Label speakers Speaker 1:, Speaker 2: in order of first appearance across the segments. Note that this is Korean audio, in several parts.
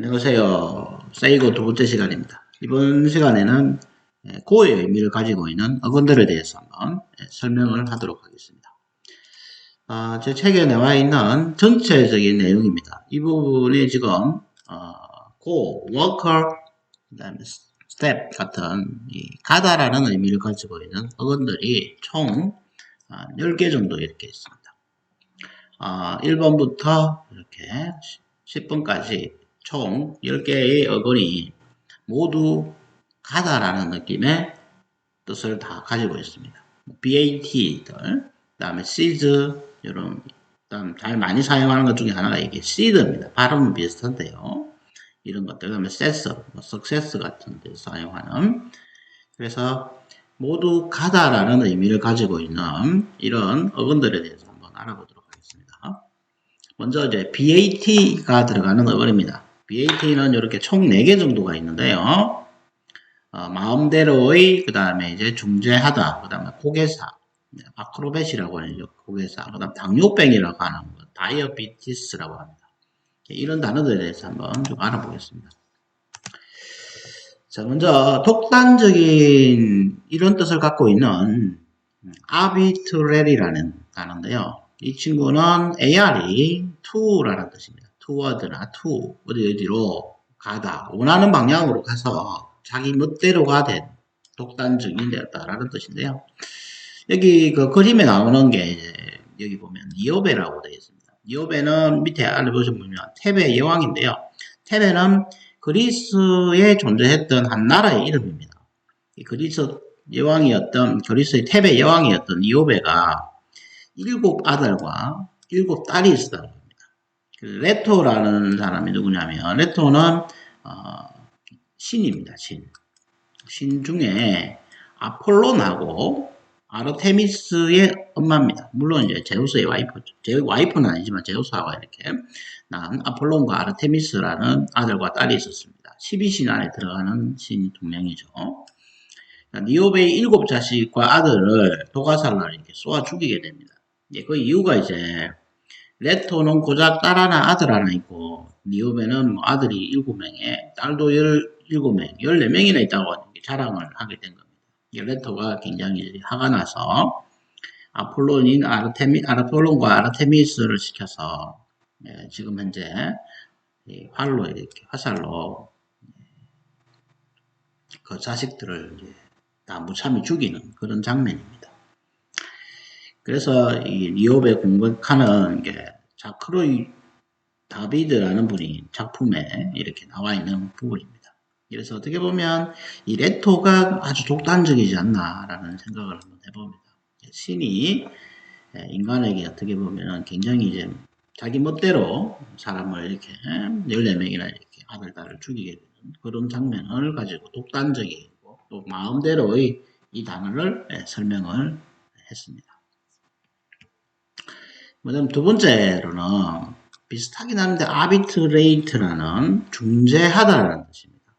Speaker 1: 안녕하세요. 세이고 두 번째 시간입니다. 이번 시간에는 예, 고의 의미를 가지고 있는 어근들에 대해서 한번 예, 설명을 하도록 하겠습니다. 아, 제 책에 나와 있는 전체적인 내용입니다. 이 부분이 지금 어, 고, worker, 그다음에 step 같은 이 가다라는 의미를 가지고 있는 어근들이 총 아, 10개 정도 이렇게 있습니다. 아, 1번부터 이렇게 10번까지 총 10개의 어근이 모두 가다라는 느낌의 뜻을 다 가지고 있습니다. BAT들, 그 다음에 seeds, 이런, 그다음 잘 많이 사용하는 것 중에 하나가 이게 seed입니다. 발음은 비슷한데요. 이런 것들, 그 다음에 success, 뭐 success 같은 데 사용하는. 그래서 모두 가다라는 의미를 가지고 있는 이런 어근들에 대해서 한번 알아보도록 하겠습니다. 먼저 이제 BAT가 들어가는 어근입니다. BAT는 이렇게 총 4개 정도가 있는데요. 어, 마음대로의, 그 다음에 이제 중재하다, 그 다음에 고개사, 아크로벳이라고 하는 고개사, 그 다음 당뇨병이라고 하는 거, 다이어비티스라고 합니다. 이런 단어들에 대해서 한번 좀 알아보겠습니다. 자, 먼저 독단적인 이런 뜻을 갖고 있는 arbitrary라는 단어인데요. 이 친구는 AR이 to라는 뜻입니다. Toward나 to, 어디 어디로 가다, 원하는 방향으로 가서 자기 멋대로가 된 독단적인 되었다라는 뜻인데요. 여기 그 그림에 나오는 게 여기 보면 니오베라고 되어 있습니다. 니오베는 밑에 아래 보시면 테베 여왕인데요. 테베는 그리스에 존재했던 한 나라의 이름입니다. 이 그리스 여왕이었던 그리스의 테베 여왕이었던 니오베가 일곱 아들과 일곱 딸이. 그 레토라는 사람이 누구냐면 레토는 어, 신입니다. 신. 신 중에 아폴론하고 아르테미스의 엄마입니다. 물론 이제 제우스의 와이프죠. 제 와이프는 아니지만 제우스하고 이렇게 난 아폴론과 아르테미스라는 아들과 딸이 있었습니다. 12신 안에 들어가는 신이 두 명이죠. 니오베의 일곱 자식과 아들을 도가살로 이렇게 쏘아 죽이게 됩니다. 예, 그 이유가 이제 레토는 고작 딸 하나 아들 하나 있고 니오베는 뭐 아들이 일곱 명에 딸도 열일곱 명, 열네 명이나 있다고 자랑을 하게 된 겁니다. 레토가 굉장히 화가 나서 아폴론인 아르테미, 아폴론과 아르테미스를 시켜서 예, 지금 현재 활로 이렇게 화살로 그 자식들을 다 무참히 죽이는 그런 장면입니다. 그래서 이 리오베 공격하는 게 자크로이 다비드라는 분이 작품에 이렇게 나와 있는 부분입니다. 그래서 어떻게 보면 이 레토가 아주 독단적이지 않나라는 생각을 한번 해봅니다. 신이 인간에게 어떻게 보면 굉장히 이제 자기 멋대로 사람을 이렇게 14명이나 이렇게 아들, 딸을 죽이게 되는 그런 장면을 가지고 독단적이고 또 마음대로의 이 단어를 설명을 했습니다. 그다음 두 번째로는 비슷하긴 한데 아비트레이트라는 중재하다라는 뜻입니다.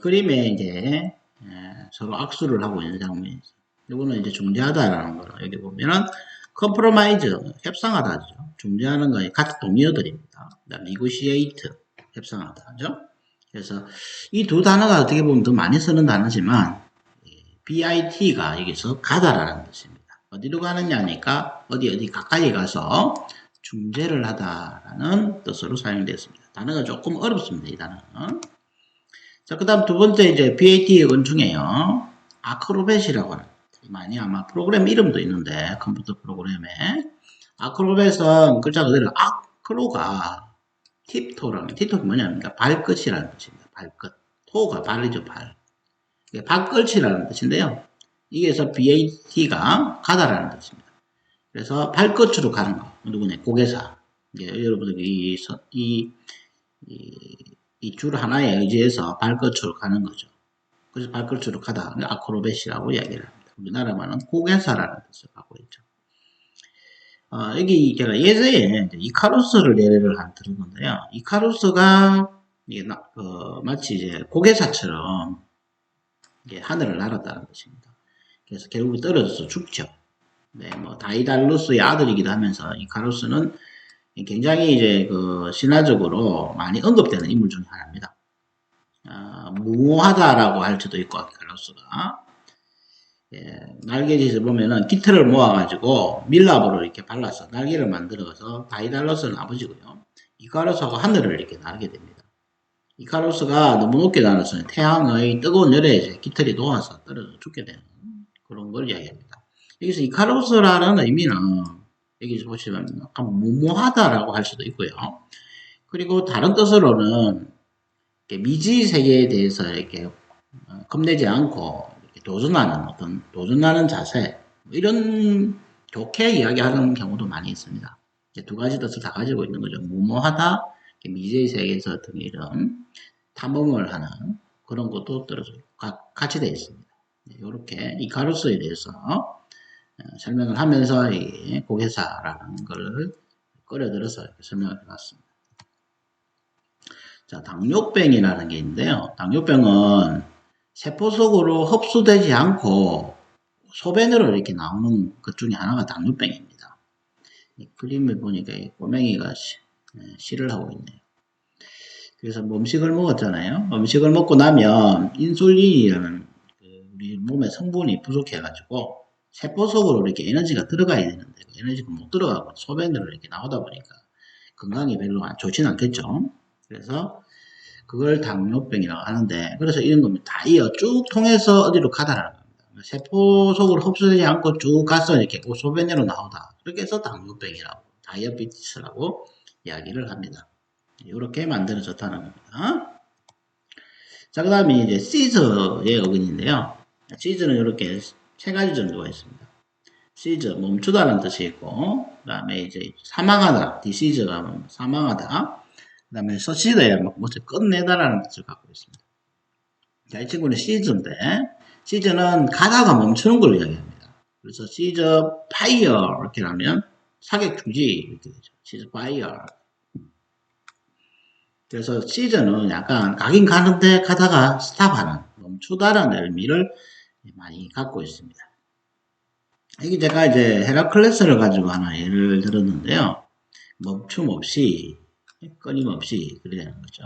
Speaker 1: 그림에 이제 서로 악수를 하고 있는 장면이 있어요. 이거는 이제 중재하다라는 거는 여기 보면은 컴프로마이즈 협상하다죠. 중재하는 거에 같은 동의어들입니다. 그다음 negotiate 협상하다죠. 그래서 이 두 단어가 어떻게 보면 더 많이 쓰는 단어지만 bit가 여기서 가다라는 뜻입니다. 어디로 가느냐니까 어디 어디 가까이 가서 중재를 하다라는 뜻으로 사용되었습니다. 단어가 조금 어렵습니다. 이 단어는. 자, 그 다음 두 번째 이제 BAT의 건중에요. 아크로벳이라고 하는 많이 아마 프로그램 이름도 있는데 컴퓨터 프로그램에 아크로벳은 글자 그대로 아크로가 팁토라는 팁토가 뭐냐면 발끝이라는 뜻입니다. 발끝. 토가 발이죠, 발. 발끝이라는 뜻인데요. 이게서 BAT가 가다라는 뜻입니다. 그래서 발끝으로 가는 거. 누구냐? 고개사. 이제 여러분들이 이, 이, 이 줄 하나에 의지해서 발끝으로 가는 거죠. 그래서 발끝으로 가다. 아크로벳이라고 이야기를 합니다. 우리나라만은 고개사라는 뜻을 갖고 있죠. 어, 여기 제가 예전에 이카루스를 예를 한 들은 건데요. 이카루스가 이게 나, 어, 마치 이제 고개사처럼 하늘을 날았다는 것입니다. 그래서 결국 떨어져서 죽죠. 네, 뭐 다이달루스의 아들이기도 하면서 이카루스는 굉장히 이제 그 신화적으로 많이 언급되는 인물 중에 하나입니다. 아, 무모하다라고 할 수도 있고 이카루스가 예, 날개짓을 보면은 깃털을 모아가지고 밀랍으로 이렇게 발라서 날개를 만들어서 다이달러스는 아버지고요. 이카루스하고 하늘을 이렇게 날게 됩니다. 이카루스가 너무 높게 날아서 태양의 뜨거운 열에 이제 깃털이 녹아서 떨어져 죽게 되는 그런 걸 이야기합니다. 여기서 이카루스라는 의미는 여기서 보시면 약간 무모하다라고 할 수도 있고요. 그리고 다른 뜻으로는 미지 세계에 대해서 이렇게 어, 겁내지 않고 이렇게 도전하는 어떤 도전하는 자세 뭐 이런 좋게 이야기하는 경우도 많이 있습니다. 두 가지 뜻을 다 가지고 있는 거죠. 무모하다, 미지의 세계에서 어떤 이런 탐험을 하는 그런 것도 가- 같이 되어 있습니다. 이렇게 이카루스에 대해서 어, 설명을 하면서 이 고개사라는 것을 끌어들여서 설명을 해봤습니다. 자, 당뇨병이라는 게 있는데요. 당뇨병은 세포 속으로 흡수되지 않고 소변으로 이렇게 나오는 것 중에 하나가 당뇨병입니다. 이 그림을 보니까 이 꼬맹이가 시, 네, 시를 하고 있네요. 그래서 뭐 음식을 먹었잖아요. 음식을 먹고 나면 인슐린이라는 그 우리 몸의 성분이 부족해가지고 세포 속으로 이렇게 에너지가 들어가야 되는데 그 에너지가 못 들어가고 소변으로 이렇게 나오다 보니까 건강이 별로 안 좋지는 않겠죠. 그래서 그걸 당뇨병이라고 하는데 그래서 이런 겁니다. 다이어 쭉 통해서 어디로 가다라는 겁니다. 세포 속으로 흡수되지 않고 쭉 가서 이렇게 그 소변으로 나오다. 그렇게 해서 당뇨병이라고 다이어비티스라고 이야기를 합니다. 이렇게 만들어졌다는 겁니다. 자, 그 다음에 이제 시즈의 어근인데요. 시즈는 이렇게 세 가지 정도가 있습니다. 시즈, 멈추다라는 뜻이 있고, 그 다음에 이제 사망하다, 디시즈가 사망하다, 그 다음에 서시드야, 무엇을 끝내다라는 뜻을 갖고 있습니다. 자, 이 친구는 시즈인데, 시즈는 가다가 멈추는 걸 이야기합니다. 그래서 시즈 파이어, 이렇게 하면 사격 중지, 이렇게 되죠. 시즈 파이어. 그래서 시즈는 약간 가긴 가는데 가다가 스탑하는, 멈추다라는 의미를 많이 갖고 있습니다. 여기 제가 이제 헤라클레스를 가지고 하나 예를 들었는데요. 멈춤 없이, 끊임없이, 그러는 거죠.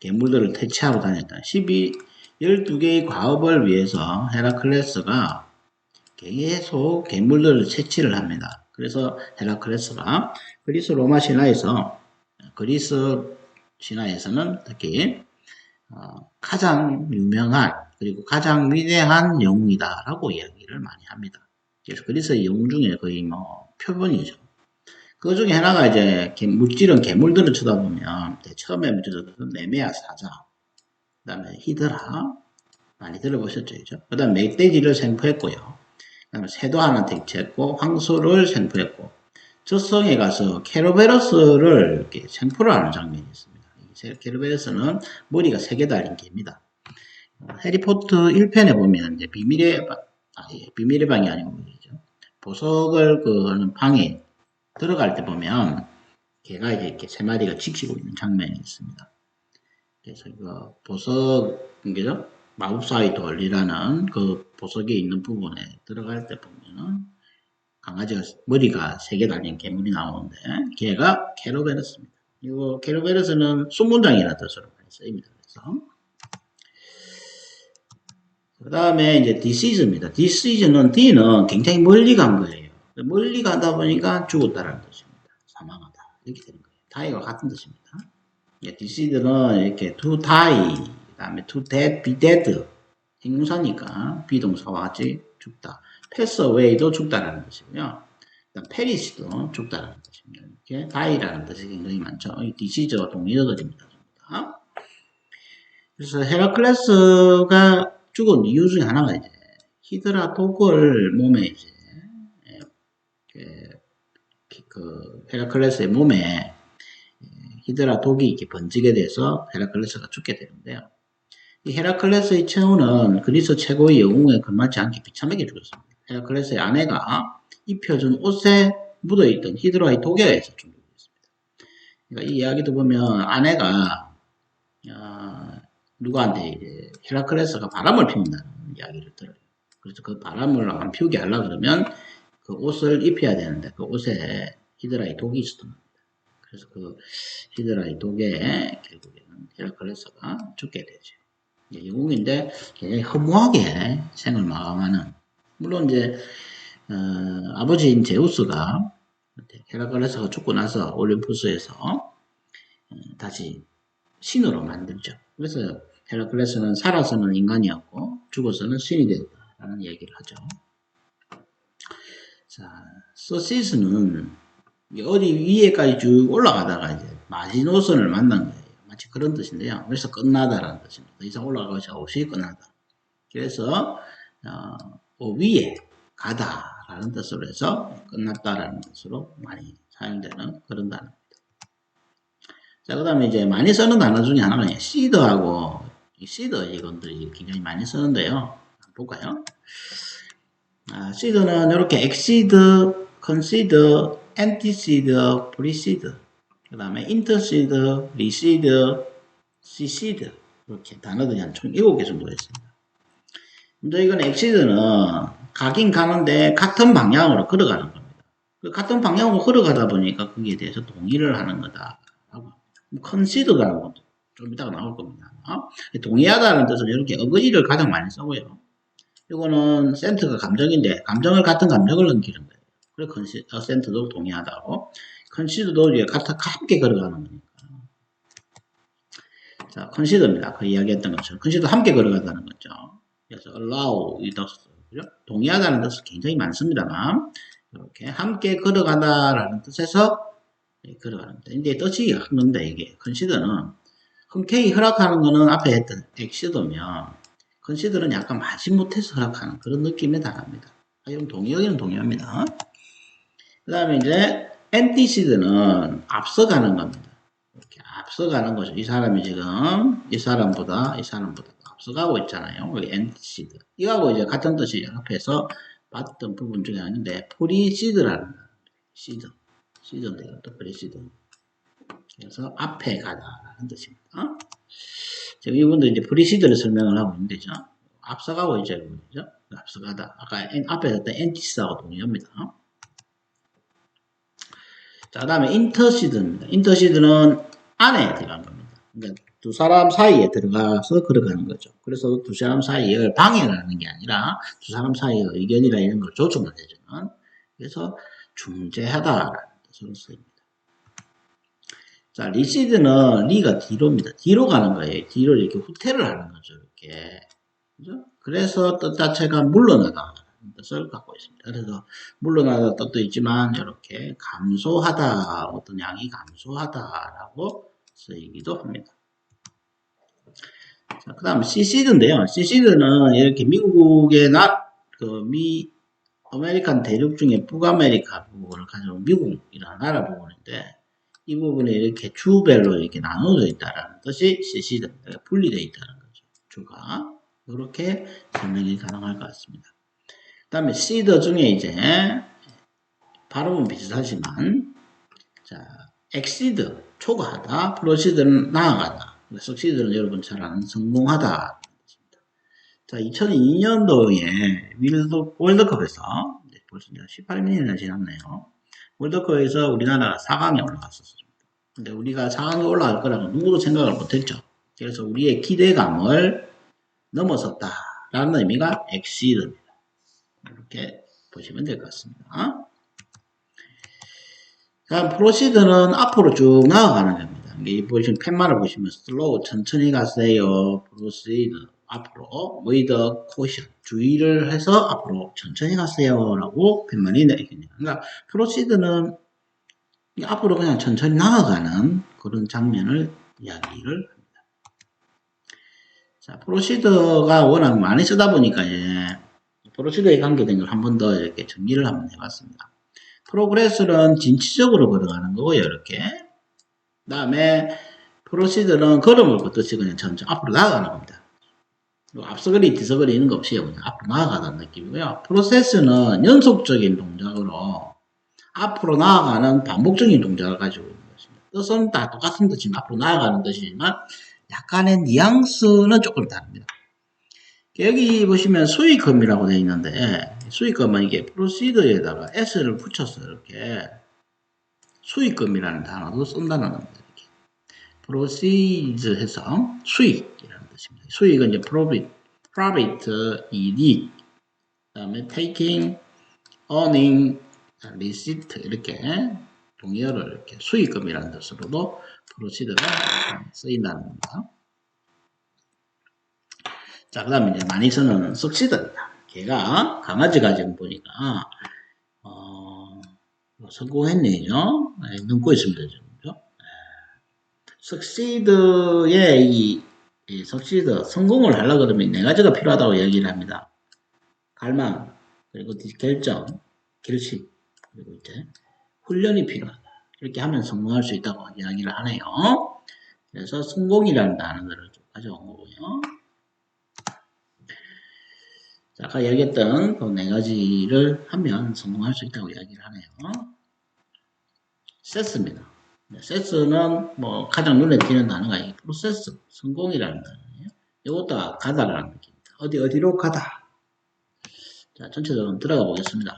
Speaker 1: 괴물들을 퇴치하고 다녔다. 12, 12개의 과업을 위해서 헤라클레스가 계속 괴물들을 채취를 합니다. 그래서 헤라클레스가 그리스 로마 신화에서, 그리스 신화에서는 특히, 어, 가장 유명한 그리고 가장 위대한 영웅이다 라고 이야기를 많이 합니다. 그래서 영웅 중에 거의 뭐 표본이죠. 그 중에 하나가 이제 개- 물질은 괴물들을 쳐다보면 처음에 묻혀졌던 네메아 사자, 그 다음에 히드라 많이 들어보셨죠, 그 다음 에 멧돼지를 생포했고요. 그 다음에 새도 하나 대체했고 황소를 생포했고 저성에 가서 케로베러스를 이렇게 생포를 하는 장면이 있습니다. 이 케로베러스는 머리가 세 개 달린 개입니다. 어, 해리포터 1편에 보면 이제 비밀의 방, 아, 예, 비밀의 방이 아니고 뭐죠? 보석을 그 방에 들어갈 때 보면 걔가 이제 이렇게 세 마리가 지키고 있는 장면이 있습니다. 그래서 그 보석 그죠? 마법사의 돌이라는 그 보석에 있는 부분에 들어갈 때 보면은 강아지가 머리가 세 개 달린 괴물이 나오는데 걔가 케로베르스입니다. 이거 케로베르스는 순문장이라는 뜻으로 쓰입니다. 그래서 그 다음에 이제 디시즈입니다. 디시즈는 D는 굉장히 멀리 간 거예요. 멀리 가다 보니까 죽었다라는 뜻입니다. 사망하다. 이렇게 되는 거예요. 다이와 같은 뜻입니다. 디시즈는 이렇게 to die, 그 다음에 to dead, be dead. 형용사니까 비동사와 같이 죽다. pass away도 죽다라는 뜻이고요. 그다음 perish도 죽다라는 뜻입니다. 이렇게 die라는 뜻이 굉장히 많죠. 이 디시즈와 동의어들입니다. 전부 다. 그래서 헤라클레스가 죽은 이유 중에 하나가 이제 히드라 독을 몸에 이제 예, 그, 그 헤라클레스의 몸에 예, 히드라 독이 이렇게 번지게 돼서 헤라클레스가 죽게 되는데요. 이 헤라클레스의 최후는 그리스 최고의 영웅에 걸맞지 않게 비참하게 죽었습니다. 헤라클레스의 아내가 입혀준 옷에 묻어있던 히드라의 독에 의해서 죽었습니다. 그러니까 이 이야기도 보면 아내가 어, 누구한테 이제 헤라클레스가 바람을 피운다는 이야기를 들어요. 그래서 그 바람을 안 피우게 하려 그러면 그 옷을 입혀야 되는데 그 옷에 히드라의 독이 있었던 겁니다. 그래서 그 히드라의 독에 결국에는 헤라클레스가 죽게 되죠. 영웅인데 굉장히 허무하게 생을 마감하는 물론 이제 어, 아버지인 제우스가 헤라클레스가 죽고 나서 올림푸스에서 어, 다시 신으로 만들죠. 그래서 헤라클레스는 살아서는 인간이었고 죽어서는 신이 됐다라는 얘기를 하죠. 자, 서시스는 어디 위에까지 쭉 올라가다가 이제 마지노선을 만난 거예요. 마치 그런 뜻인데요. 그래서 끝나다라는 뜻입니다. 더 이상 올라가지 없이 끝나다. 그래서 어, 그 위에 가다라는 뜻으로 해서 끝났다라는 뜻으로 많이 사용되는 그런 단어입니다. 자, 그 다음에 이제 많이 쓰는 단어 중에 하나가 시드하고 이 시드 이건들이 굉장히 많이 쓰는데요. 볼까요? 아, 시드는 이렇게 엑시드, 컨시드, 엔티시드, 프리시드, 그 다음에 인터시드, 리시드, 시시드 이렇게 단어들이 한 총 7개 정도가 있습니다. 근데 이건 엑시드는 가긴 가는데 같은 방향으로 걸어가는 겁니다. 그 같은 방향으로 걸어가다 보니까 거기에 대해서 동의를 하는 거다. 컨시드라는 것도 좀 이따가 나올 겁니다. 어? 동의하다는 뜻은 이렇게 어거지를 가장 많이 쓰고요. 이거는 센트가 감정인데 감정을 같은 감정을 넘기는 거예요. 그래서 컨시, 어, 센트도 동의하다고 컨시드도 이제 같아 함께 걸어가는 거니까. 자, 컨시드입니다. 그 이야기했던 것처럼 컨시드 함께 걸어간다는 거죠. 그래서 allow 이 뜻, 그죠? 동의하다는 뜻은 굉장히 많습니다만 이렇게 함께 걸어가다라는 뜻에서 예, 걸어가는 데 근데 뜻이 없는데 이게 컨시드는 흔쾌히 허락하는 거는 앞에 했던 엑시드면 컨시드는 약간 마지 못해서 허락하는 그런 느낌에 달합니다. 아, 이건 동의, 여기는 동의합니다. 그 다음에 이제 엔티시드는 앞서가는 겁니다. 이렇게 앞서가는 거죠. 이 사람이 지금 이 사람보다 이 사람보다 앞서가고 있잖아요. 엔티시드. 이거하고 이제 같은 뜻이 앞에서 봤던 부분 중에 하나인데 프리시드라는 시드. 시드인데 이것도 프리시드. 그래서 앞에 가다 라는 뜻입니다. 지금 이분도 이제 프리시드를 설명을 하고 있는데, 죠 앞서가고 있죠, 그죠? 앞서가다. 아까 엔, 앞에 했던 엔티스하고 동의합니다. 자, 그 다음에 인터시드입니다. 인터시드는 안에 들어간 겁니다. 그러니까 두 사람 사이에 들어가서 걸어가는 거죠. 그래서 두 사람 사이를 방해하는 게 아니라 두 사람 사이의 의견이나 이런 걸 조정을 해주는 그래서 중재하다라는 뜻으로 쓰입니다. 자, 리시드는 리가 뒤로입니다. 뒤로 가는 거예요. 뒤로 이렇게 후퇴를 하는 거죠. 이렇게. 그죠? 그래서 뜻 자체가 물러나다. 뜻을 갖고 있습니다. 그래서 물러나다 뜻도 있지만 이렇게 감소하다 어떤 양이 감소하다라고 쓰이기도 합니다. 자, 그 다음 CC드인데요. CC드는 이렇게 미국의 나그미 아메리칸 대륙 중에 북아메리카 부분을 가지고 미국이라는 나라 부분인데 이 부분에 이렇게 주별로 이렇게 나눠져 있다라는 뜻이 CC드입니다. 분리되어 있다는 거죠. 주가 이렇게 설명이 가능할 것 같습니다. 그 다음에 시더 중에 이제 발음은 비슷하지만 자 엑시드 초과하다 프로시드는 나아가다 석시드는 여러분 잘 아는 성공하다 자 2002년도에 월드컵에서 벌써 18년이나 지났네요 월드컵에서 우리나라가 4강에 올라갔었습니다 근데 우리가 4강에 올라갈 거라고 누구도 생각을 못했죠 그래서 우리의 기대감을 넘어섰다라는 의미가 엑시드입니다 이렇게 보시면 될 것 같습니다. 다음 프로시드는 앞으로 쭉 나아가는 겁니다. 이 보시면 팻말을 보시면 슬로우 천천히 가세요. 프로시드 앞으로 with caution 주의를 해서 앞으로 천천히 가세요라고 팻말이 내리겠네요. 그러니까 프로시드는 앞으로 그냥 천천히 나아가는 그런 장면을 이야기를 합니다. 자, 프로시드가 워낙 많이 쓰다 보니까 이제 프로시드에 관계된 걸 한 번 더 이렇게 정리를 한번 해봤습니다. 프로그레스는 진취적으로 걸어가는 거고요, 이렇게. 그 다음에 프로시드는 걸음을 걷듯이 그냥 천천히 앞으로 나아가는 겁니다. 앞서거리, 뒤서거리 있는 거 없이 그냥 앞으로 나아가는 느낌이고요. 프로세스는 연속적인 동작으로 앞으로 나아가는 반복적인 동작을 가지고 있는 것입니다. 뜻은 다 똑같은 뜻이지만 앞으로 나아가는 뜻이지만 약간의 뉘앙스는 조금 다릅니다. 여기 보시면 수익금이라고 되어 있는데 수익금은 이게 프로시드에다가 s를 붙여서 이렇게 수익금이라는 단어도 쓴다는 겁니다. 이렇게. proceeds 해서 수익이라는 뜻입니다. 수익은 이제 profit, profit, 이익, 그다음에 taking, earning, receipt 이렇게 동의어를 이렇게 수익금이라는 뜻으로도 proceed가 쓰인다는 겁니다. 자, 그 다음에 이제 많이 쓰는 succeed입니다. 걔가 강아지가 지금 보니까 어, 성공했네요. 네, 넘고 있습니다. 지금. 그죠? succeed의 이, 이 succeed, 성공을 하려고 그러면 네 가지가 필요하다고 얘기를 합니다. 갈망, 그리고 결정, 결심, 그리고 이제 훈련이 필요하다. 이렇게 하면 성공할 수 있다고 이야기를 하네요. 그래서 성공이라는 단어를 좀 가져온 거고요. 자, 아까 얘기했던 그 네 가지를 하면 성공할 수 있다고 이야기를 하네요. 세스입니다. 네, 세스는 뭐 가장 눈에 띄는 단어가 이 프로세스, 성공이라는 단어예요. 이것도 가다라는 느낌입니다. 어디 어디로 가다. 자, 전체적으로 들어가 보겠습니다.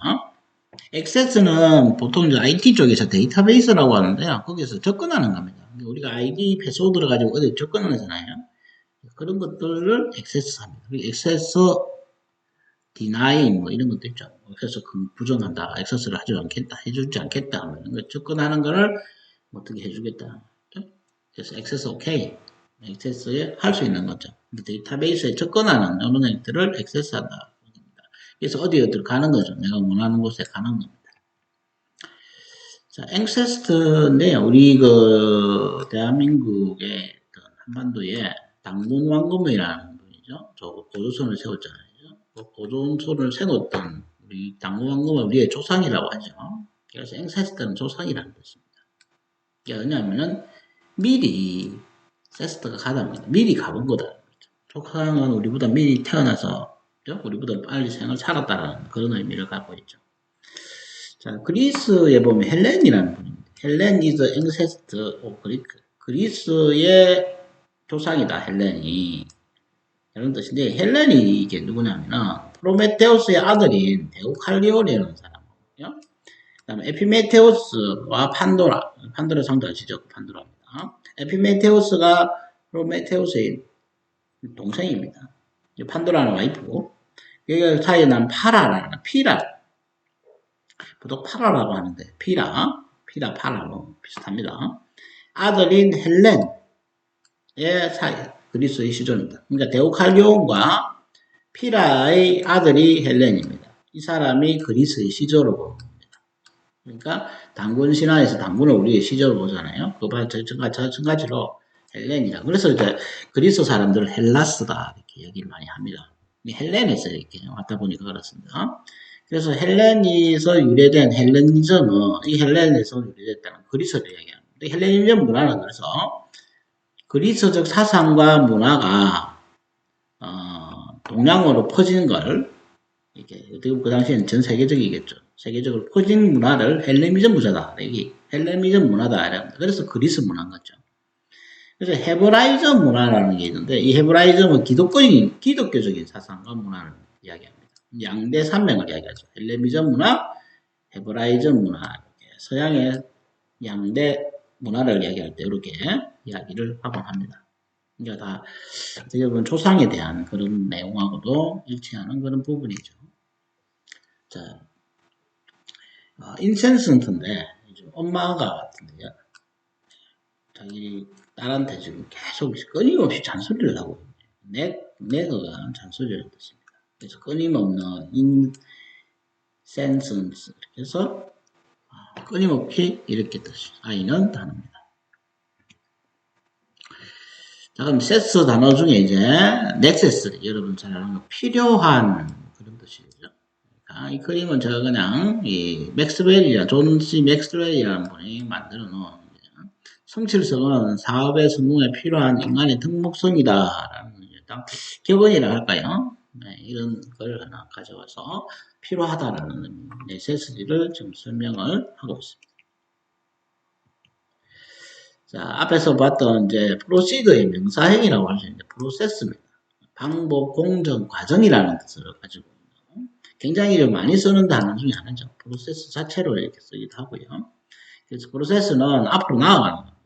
Speaker 1: 액세스는 보통 이제 IT 쪽에서 데이터베이스라고 하는데요. 거기서 접근하는 겁니다. 우리가 ID 패스워드를 가지고 어디 접근하잖아요. 그런 것들을 액세스합니다. 액세스 deny 뭐 이런 것도 있죠. 그래서 그 부정한다, 액세스를 하지 않겠다, 해주지 않겠다, 뭐 이런 거 접근하는 거를 어떻게 해주겠다. 그래서 액세스 오케이, 액세스에 할 수 있는 거죠. 데이터베이스에 접근하는 이런 행들을 액세스한다. 그래서 어디 어디 가는 거죠. 내가 원하는 곳에 가는 겁니다. 자, 앵세스트인데 우리 그 대한민국의 한반도에 당군 왕검이라는 분이죠. 저 고조선을 세웠잖아요. 그 고조선을 세웠던 우리 당군 왕검은 우리의 조상이라고 하죠. 그래서 앵세스트는 조상이라는 뜻입니다. 왜냐하면은 미리 세스트가 가답니다. 미리 가본 거다. 조상은 우리보다 미리 태어나서 우리보다 빨리 생을 살았다는 그런 의미를 갖고 있죠. 자, 그리스에 보면 헬렌이라는 분입니다. 헬렌 is the ancestor of Greek. 그리스의 조상이다, 헬렌이. 이런 뜻인데, 헬렌이 이게 누구냐면은, 프로메테우스의 아들인 데우칼리온이라는 사람이거든요. 그 다음에 에피메테우스와 판도라. 판도라 상도 아시죠? 판도라입니다. 에피메테우스가 프로메테우스의 동생입니다. 판도라는 와이프고, 여기 사이에 난 파라라는 피라. 보통 파라라고 하는데, 피라, 피라, 파라, 뭐, 비슷합니다. 아들인 헬렌의 사이, 그리스의 시절입니다. 그러니까 데오칼리온과 피라의 아들이 헬렌입니다. 이 사람이 그리스의 봅니다. 그러니까 당군 신화에서 당군을 우리의 시절로 보잖아요. 그와 마찬가지로 헬렌이다. 그래서 이제 그리스 사람들은 헬라스다 이렇게 얘기를 많이 합니다. 헬렌에서 이렇게 왔다 보니까 그렇습니다. 그래서 헬렌에서 유래된 헬렌니즘은 이 헬렌에서 유래됐다는 그리스를 얘기합니다. 헬렌니즘 문화는 그래서 그리스적 사상과 문화가 어, 동양으로 퍼지는 걸 이게 어떻게 그 당시에는 전 세계적이겠죠. 세계적으로 퍼진 문화를 헬레미즘 문화다. 여기 헬레미즘 문화다. 그래서 그리스 문화인 거죠. 그래서 헤브라이즘 문화라는 게 있는데 이 헤브라이즘은 기독교인 기독교적인 사상과 문화를 이야기합니다. 양대 산맥을 이야기하죠. 헬레미즘 문화, 헤브라이즘 문화, 서양의 양대 문화를 이야기할 때 이렇게 이야기를 하곤 합니다. 그러니까 다 어떻게 보면 조상에 대한 그런 내용하고도 일치하는 그런 부분이죠. 자, 어, 인센스인데 엄마가 같은데요. 자기 딸한테 지금 계속 끊임없이 잔소리를 하고 있네요. 네거가 잔소리를 뜻입니다. 그래서 끊임없는 인센스 그래서 끊임없이 이렇게 뜻하이는 단어입니다. 자, 그럼 세스 단어 중에 이제 넥세스 여러분 잘 아는 거 필요한. 그러니까 이 그림은 제가 그냥 이 맥스웰이라 존시 맥스웰이라는 분이 만들어 놓은 성실성은 사업의 성공에 필요한 인간의 특목성이다 라는 일단 기본이라 할까요? 네, 이런 걸 하나 가져와서 필요하다라는 네세스지를 좀 설명을 하고 있습니다. 자, 앞에서 봤던 이제 프로시드의 명사형이라고 할 수 있는데 프로세스입니다. 방법, 공정, 과정이라는 뜻을 가지고 굉장히 많이 쓰는 단어 중에 하나죠. 프로세스 자체로 이렇게 쓰기도 하고요. 그래서 프로세스는 앞으로 나아가는 겁니다.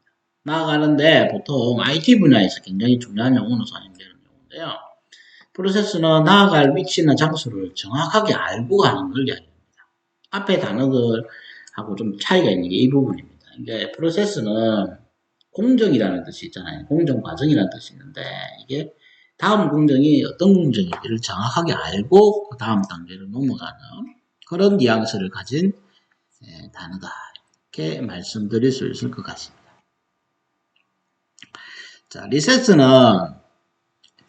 Speaker 1: 나아가는데 보통 IT 분야에서 굉장히 중요한 용어로 사용되는 용어인데요. 프로세스는 나아갈 위치나 장소를 정확하게 알고 가는 걸 이야기합니다. 앞에 단어들하고 좀 차이가 있는 게 이 부분입니다. 이게 프로세스는 공정이라는 뜻이 있잖아요. 공정 과정이라는 뜻이 있는데 이게 다음 공정이 어떤 공정인지를 정확하게 알고 그 다음 단계로 넘어가는 그런 뉘앙스를 가진 예, 단어다. 이렇게 말씀드릴 수 있을 것 같습니다. 자, 리세스는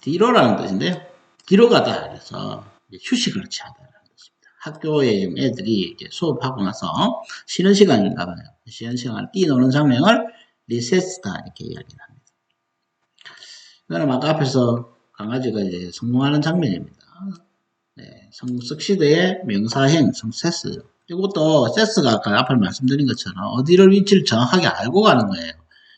Speaker 1: 뒤로라는 뜻인데요. 뒤로 가다 그래서 휴식을 취하다라는 뜻입니다. 학교에 애들이 수업하고 나서 쉬는 시간인가 봐요. 쉬는 시간을 뛰노는 장면을 리세스다 이렇게 이야기를 합니다. 이거는 아까 앞에서 강아지가 이제 성공하는 장면입니다. 네, 성석시대의 명사행, 성세스. 이것도 세스가 아까 앞에 말씀드린 것처럼 어디를 위치를 정확하게 알고 가는 거예요.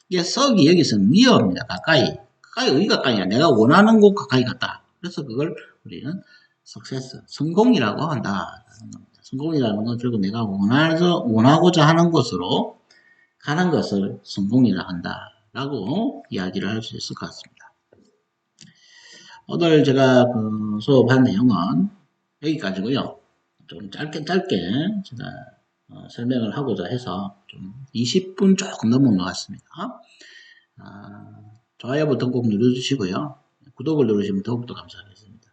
Speaker 1: 이게 썩이 여기서는 니어입니다. 가까이. 가까이, 어디 가까이야? 내가 원하는 곳 가까이 갔다. 그래서 그걸 우리는 석세스, 성공이라고 한다. 성공이라는 건 결국 내가 원하서, 원하고자 하는 곳으로 가는 것을 성공이라 한다. 라고 이야기를 할 수 있을 것 같습니다. 오늘 제가 그 수업한 내용은 여기까지고요. 좀 짧게 짧게 제가 어, 설명을 하고자 해서 좀 20분 조금 넘은 것 같습니다. 아, 좋아요 버튼 꼭 눌러주시고요. 구독을 누르시면 더욱더 감사하겠습니다.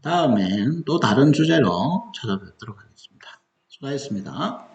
Speaker 1: 다음엔 또 다른 주제로 찾아뵙도록 하겠습니다. 수고하셨습니다.